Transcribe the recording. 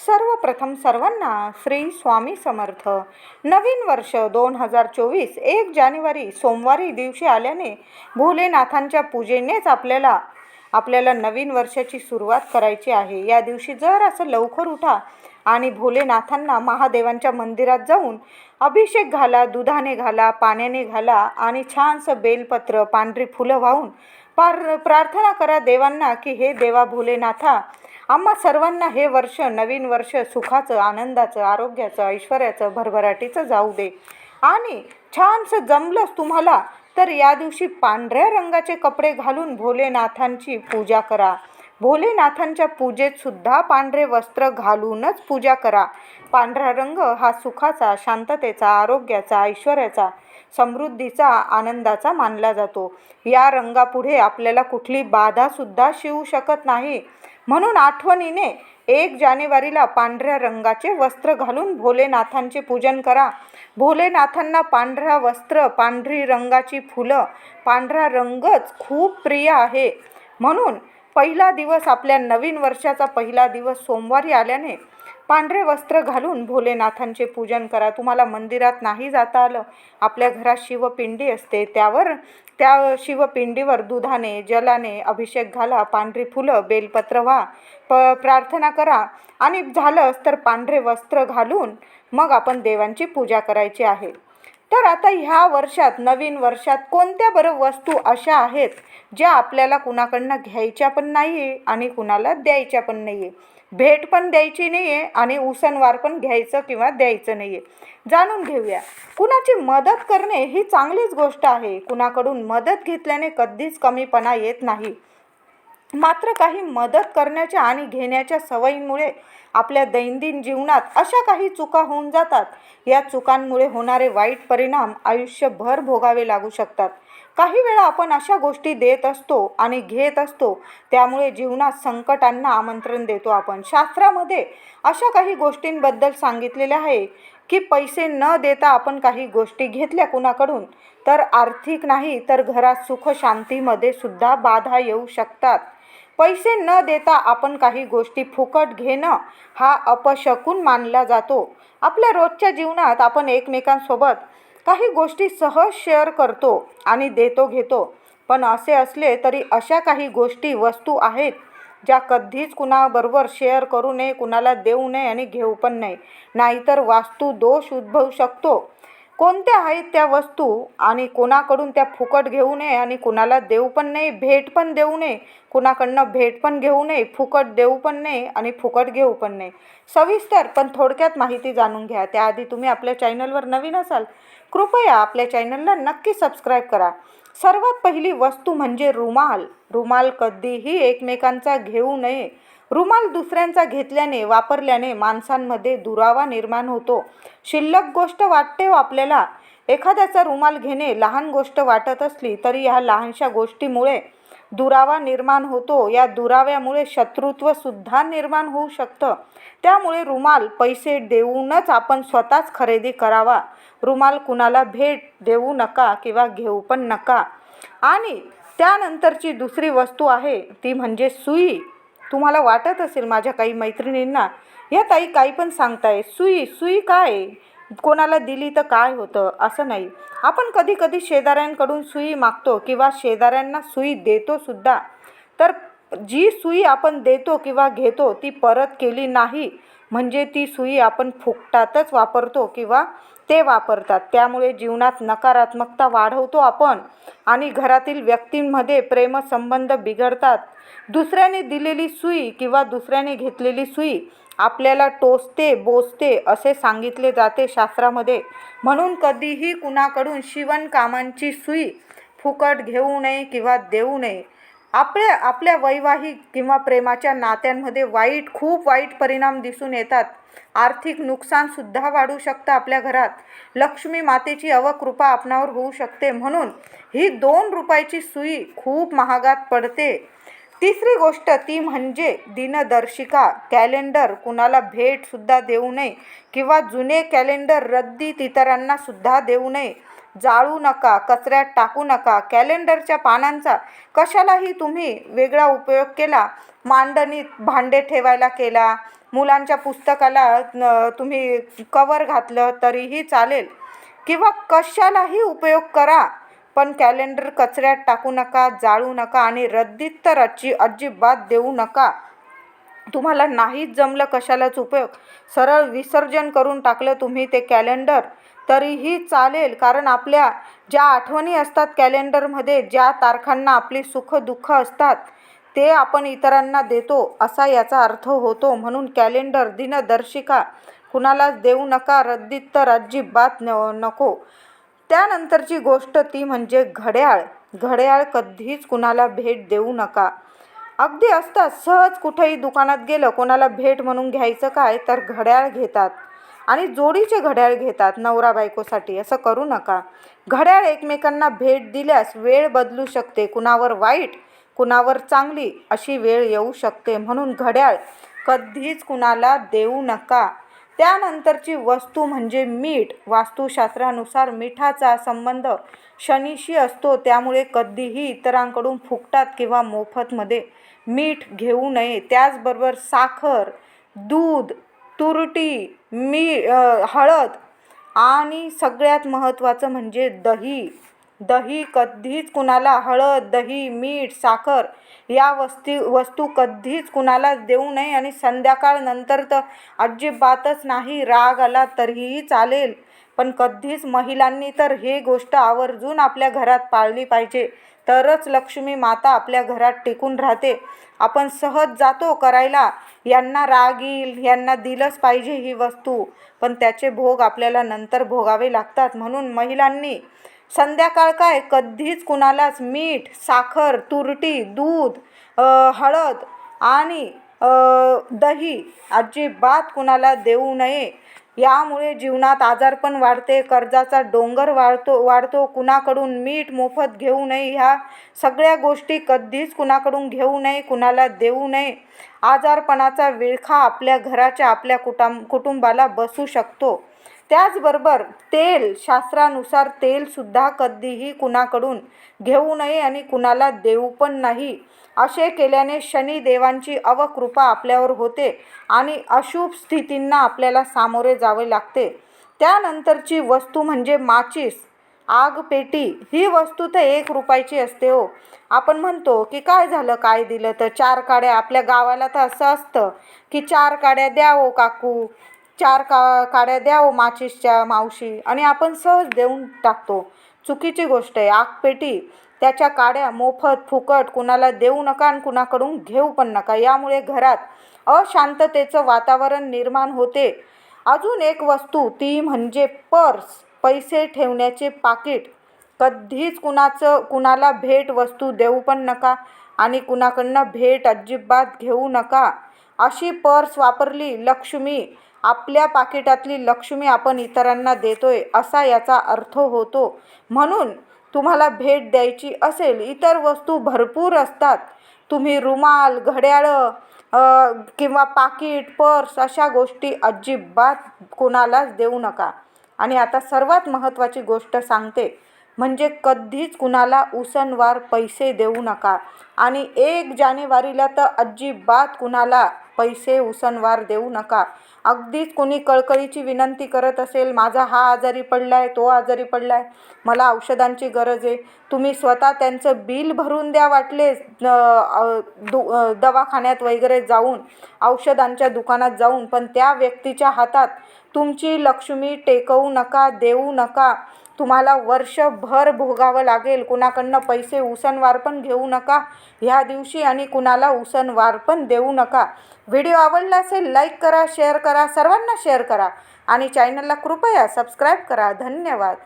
सर्वप्रथम सर्वांना श्री स्वामी समर्थ. नवीन वर्ष दोन हजार चोवीस एक जानेवारी सोमवारी दिवशी आल्याने भोलेनाथांच्या पूजेनेच आपल्याला आपल्याला नवीन वर्षाची सुरुवात करायची आहे. या दिवशी जर असं लवकर उठा आणि भोलेनाथांना महादेवांच्या मंदिरात जाऊन अभिषेक घाला दुधाने घाला पाण्याने घाला आणि छानसं बेलपत्र पांढरी फुलं वाहून पार प्रार्थना करा देवांना की हे देवा भोलेनाथा आम्हा सर्वांना हे वर्ष नवीन वर्ष सुखाचं आनंदाचं आरोग्याचं ऐश्वर्याचं भरभराटीचं जाऊ दे. आणि छानसं जमलंच तुम्हाला तर या दिवशी पांढऱ्या रंगाचे कपडे घालून भोलेनाथांची पूजा करा. भोलेनाथांच्या पूजेत सुद्धा पांढरे वस्त्र घालूनच पूजा करा. पांढरा रंग हा सुखाचा शांततेचा आरोग्याचा ऐश्वर्याचा समृद्धीचा आनंदाचा मानला जातो. या रंगापुढे आपल्याला कुठली बाधासुद्धा शिवू शकत नाही. म्हणून आठवणीने एक जानेवारीला पांढऱ्या रंगाचे वस्त्र घालून भोलेनाथांचे पूजन करा. भोलेनाथांना पांढरा वस्त्र पांढरी रंगाची फुलं पांढरा रंगच खूप प्रिय आहे. म्हणून पहिला दिवस आपल्या नवीन वर्षाचा पहिला दिवस सोमवारी आल्याने पांढरे वस्त्र घालून भोलेनाथांचे पूजन करा. तुम्हाला मंदिरात नाही जाता आलं. आपल्या घरात शिवपिंडी असते. त्यावर त्या शिवपिंडीवर दुधाने जलाने अभिषेक घाला. पांढरी फुलं बेलपत्र व्हा. प प्रार्थना करा. आणि झालंच तर पांढरे वस्त्र घालून मग आपण देवांची पूजा करायची आहे. तर आता ह्या वर्षात नवीन वर्षात कोणत्या बरं वस्तू अशा आहेत ज्या आपल्याला कुणाकडनं घ्यायच्या पण नाही आहे आणि कुणाला द्यायच्या पण नाही आहे भेट पण द्यायची नाही आहे आणि उसनवार पण घ्यायचं किंवा द्यायचं नाही आहे जाणून घेऊया. कुणाची मदत करणे ही चांगलीच गोष्ट आहे. कुणाकडून मदत घेतल्याने कधीच कमीपणा येत नाही. मात्र काही मदत करण्याच्या आणि घेण्याच्या सवयीमुळे आपल्या दैनंदिन जीवनात अशा काही चुका होऊन जातात. या चुकांमुळे होणारे वाईट परिणाम आयुष्यभर भोगावे लागू शकतात. काही वेळा आपण अशा गोष्टी देत असतो आणि घेत असतो त्यामुळे जीवनात संकटांना आमंत्रण देतो आपण. शास्त्रामध्ये अशा काही गोष्टींबद्दल सांगितलेले आहे की पैसे न देता आपण काही गोष्टी घेतल्या कुणाकडून? तर आर्थिक नाही तर घरात सुख शांतीमध्ये सुद्धा बाधा येऊ शकतात. पैसे न देता आपण काही गोष्टी फुकट घेणं हा अपशकून मानला जातो. आपल्या रोजच्या जीवनात आपण एकमेकांसोबत काही गोष्टी सहज शेअर करतो आणि देतो घेतो. पण असे असले तरी अशा काही गोष्टी वस्तू आहेत ज्या कधीच कुणाबरोबर शेअर करू नये कुणाला देऊ नये आणि घेऊ पण नाही नाहीतर वास्तू दोष उद्भवू शकतो. कोणत्या आहेत त्या वस्तू आणि कोणाकडून त्या फुकट घेऊ नये आणि कुणाला देऊ पण नाही भेट पण देऊ नये कुणाकडनं भेट पण घेऊ नये फुकट देऊ पण नाही आणि फुकट घेऊ पण नाही सविस्तर पण थोडक्यात माहिती जाणून घ्या. त्याआधी तुम्ही आपल्या चॅनलवर नवीन असाल कृपया आपल्या चॅनलला नक्की सबस्क्राईब करा. सर्वात पहिली वस्तू म्हणजे रुमाल. रुमाल कधीही एकमेकांचा घेऊ नये. रुमाल दुसऱ्यांचा घेतल्याने वापरल्याने माणसांमध्ये दुरावा निर्माण होतो. शिल्लक गोष्ट वाटते हो आपल्याला. एखाद्याचा रुमाल घेणे लहान गोष्ट वाटत असली तरी ह्या लहानशा गोष्टीमुळे दुरावा निर्माण होतो. या दुराव्यामुळे शत्रुत्वसुद्धा निर्माण होऊ शकतं. त्यामुळे रुमाल पैसे देऊनच आपण स्वतःच खरेदी करावा. रुमाल कुणाला भेट देऊ नका किंवा घेऊ पण नका. आणि त्यानंतरची दुसरी वस्तू आहे ती म्हणजे सुई. तुम्हाला वाटत असेल माझ्या काही मैत्रिणींना या ताई काही पण सांगताय. सुई सुई काय? कोणाला दिली तर काय होतं? असं नाही. आपण कधी कधी शेजाऱ्यांकडून सुई मागतो किंवा शेजाऱ्यांना सुई देतो सुद्धा तर जी सुई आपण देतो किंवा घेतो ती परत केली नाही म्हणजे ती सुई आपण फुकटातच वापरतो किंवा ते वापरतात. त्यामुळे जीवनात नकारात्मकता वाढवतो आपण आणि घरातील व्यक्तींमध्ये प्रेमसंबंध बिघडतात. दुसऱ्याने दिलेली सुई किंवा दुसऱ्याने घेतलेली सुई आपल्याला टोचते बोचते असे सांगितले जाते शास्त्रामध्ये. म्हणून कधीही कुणाकडून शिवणकामांची सुई फुकट घेऊ नये किंवा देऊ नये. आपल्या आपल्या वैवाहिक किंवा प्रेमाच्या नात्यांमध्ये वाईट खूप वाईट परिणाम दिसून येतात. आर्थिक नुकसानसुद्धा वाढू शकतं आपल्या घरात. लक्ष्मी मातेची अवकृपा आपणावर होऊ शकते म्हणून ही दोन रुपयाची सुई खूप महागात पडते. तिसरी गोष्ट ती म्हणजे दिनदर्शिका कॅलेंडर. कुणाला भेटसुद्धा देऊ नये किंवा जुने कॅलेंडर रद्दीत इतरांनासुद्धा देऊ नये. जाळू नका कचऱ्यात टाकू नका. कॅलेंडरच्या पानांचा कशालाही तुम्ही वेगळा उपयोग केला? मांडणीत भांडे ठेवायला केला? मुलांच्या पुस्तकाला तुम्ही कवर घातलं तरीही चालेल? किंवा कशालाही उपयोग करा पण कॅलेंडर कचऱ्यात टाकू नका जाळू नका आणि रद्दीत तर अजि अजिबात देऊ नका. तुम्हाला नाहीच जमलं कशालाच उपयोग. सरळ विसर्जन करून टाकलं तुम्ही ते कॅलेंडर तरीही चालेल कारण आपल्या ज्या आठवणी असतात कॅलेंडरमध्ये ज्या तारखांना आपली सुखदुःख असतात ते आपण इतरांना देतो असा याचा अर्थ होतो. म्हणून कॅलेंडर दिनदर्शिका कुणालाच देऊ नका रद्दीत तर अजिबात न नको. त्यानंतरची गोष्ट ती म्हणजे घड्याळ. घड्याळ कधीच कुणाला भेट देऊ नका. अगदी असतात सहज कुठेही दुकानात गेलं कोणाला भेट म्हणून घ्यायचं काय तर घड्याळ घेतात. आणि जोडीचे घड्याळ घेतात नवरा बायकोसाठी असं करू नका. घड्याळ एकमेकांना भेट दिल्यास वेळ बदलू शकते कुणावर वाईट कुणावर चांगली अशी वेळ येऊ शकते. म्हणून घड्याळ कधीच कुणाला देऊ नका. त्यानंतरची वस्तू म्हणजे मीठ. वास्तुशास्त्रानुसार मिठाचा संबंध शनीशी असतो त्यामुळे कधीही इतरांकडून फुकटात किंवा मोफतमध्ये मीठ घेऊ नये. त्याचबरोबर साखर दूध तुरटी मी हळद आणि सगळ्यात महत्त्वाचं म्हणजे दही. दही कधीच कुणाला हळद दही मीठ साखर या वस्ती वस्तू कधीच कुणाला देऊ नये आणि संध्याकाळनंतर तर अजिबातच नाही राग आला तरीही चालेल. पण कधीच महिलांनी तर हे गोष्ट आवर्जून आपल्या घरात पाळली पाहिजे. तरच लक्ष्मी माता आपल्या घरात टिकून राहते. आपण सहज जातो करायला. यांना राग येईल यांना दिलंच पाहिजे ही वस्तू. पण त्याचे भोग आपल्याला नंतर भोगावे लागतात. म्हणून महिलांनी संध्याकाळ काय? कधीच कुणालाच मीठ साखर तुरटी दूध हळद आणि दही अजिबात कुणाला देऊ नये. यामुळे जीवनात आजारपण वाढते कर्जाचा डोंगर वाढतो वाढतो. कुणाकडून मीठ मोफत घेऊ नये ह्या सगळ्या गोष्टी कधीच कुणाकडून घेऊ नये कुणाला देऊ नये. आजारपणाचा विळखा आपल्या घराच्या आपल्या कुटां कुटुंबाला बसू शकतो. त्याचबरोबर तेल शास्त्रानुसार तेलसुद्धा कधीही कुणाकडून घेऊ नये आणि कुणाला देऊ पण नाही. असे केल्याने शनिदेवांची अवकृपा आपल्यावर होते आणि अशुभ स्थितींना आपल्याला सामोरे जावे लागते. त्यानंतरची वस्तू म्हणजे माचीस आग पेटी ही वस्तू तर एक रुपयाची असते हो. आपण म्हणतो की काय झालं काय दिलं? तर चार काड्या आपल्या गावाला तर असं असतं की चार काड्या द्या हो काकू. चार का काड्या द्या हो माचीसच्या मावशी आणि आपण सहज देऊन टाकतो. चुकीची गोष्ट आहे. आगपेटी त्याच्या काड्या मोफत फुकट कुणाला देऊ नका आणि कुणाकडून घेऊ पण नका. यामुळे घरात अशांततेचं वातावरण निर्माण होते. अजून एक वस्तू ती म्हणजे पर्स. पैसे ठेवण्याचे पाकिट. कधीच कुणाचं कुणाला भेट वस्तू देऊ पण नका आणि कुणाकडनं भेट अजिबात घेऊ नका. अशी पर्स वापरली लक्ष्मी आपल्या पाकिटातली लक्ष्मी आपण इतरांना देतोय असा याचा अर्थ होतो. म्हणून तुम्हाला भेट द्यायची असेल इतर वस्तू भरपूर असतात. तुम्ही रुमाल घड्याळं किंवा पाकीट पर्स अशा गोष्टी अजिबात कोणालाच देऊ नका. आणि आता सर्वात महत्त्वाची गोष्ट सांगते म्हणजे कधीच कुणाला उसनवार पैसे देऊ नका. आणि एक जानेवारीला तर अजिबात कुणाला पैसे उसनवार देऊ नका. अगदीच कोणी कळकळीची विनंती करत असेल माझा हा आजारी पडला आहे तो आजारी पडला आहे मला औषधांची गरज आहे. तुम्ही स्वतः त्यांचं बिल भरून द्या वाटले दु दवाखान्यात वगैरे जाऊन औषधांच्या दुकानात जाऊन पण त्या व्यक्तीच्या हातात तुमची लक्ष्मी टेकवू नका देऊ नका. तुम्हाला वर्षभर भोगावं लागेल. कुणाकडनं पैसे उसनवार पण घेऊ नका. ह्या दिवशी आणि कुणाला उसनवार पण देऊ नका. व्हिडिओ आवडला असेल लाईक करा शेअर करा सर्वांना शेअर करा. आणि चॅनलला कृपया सबस्क्राईब करा. धन्यवाद.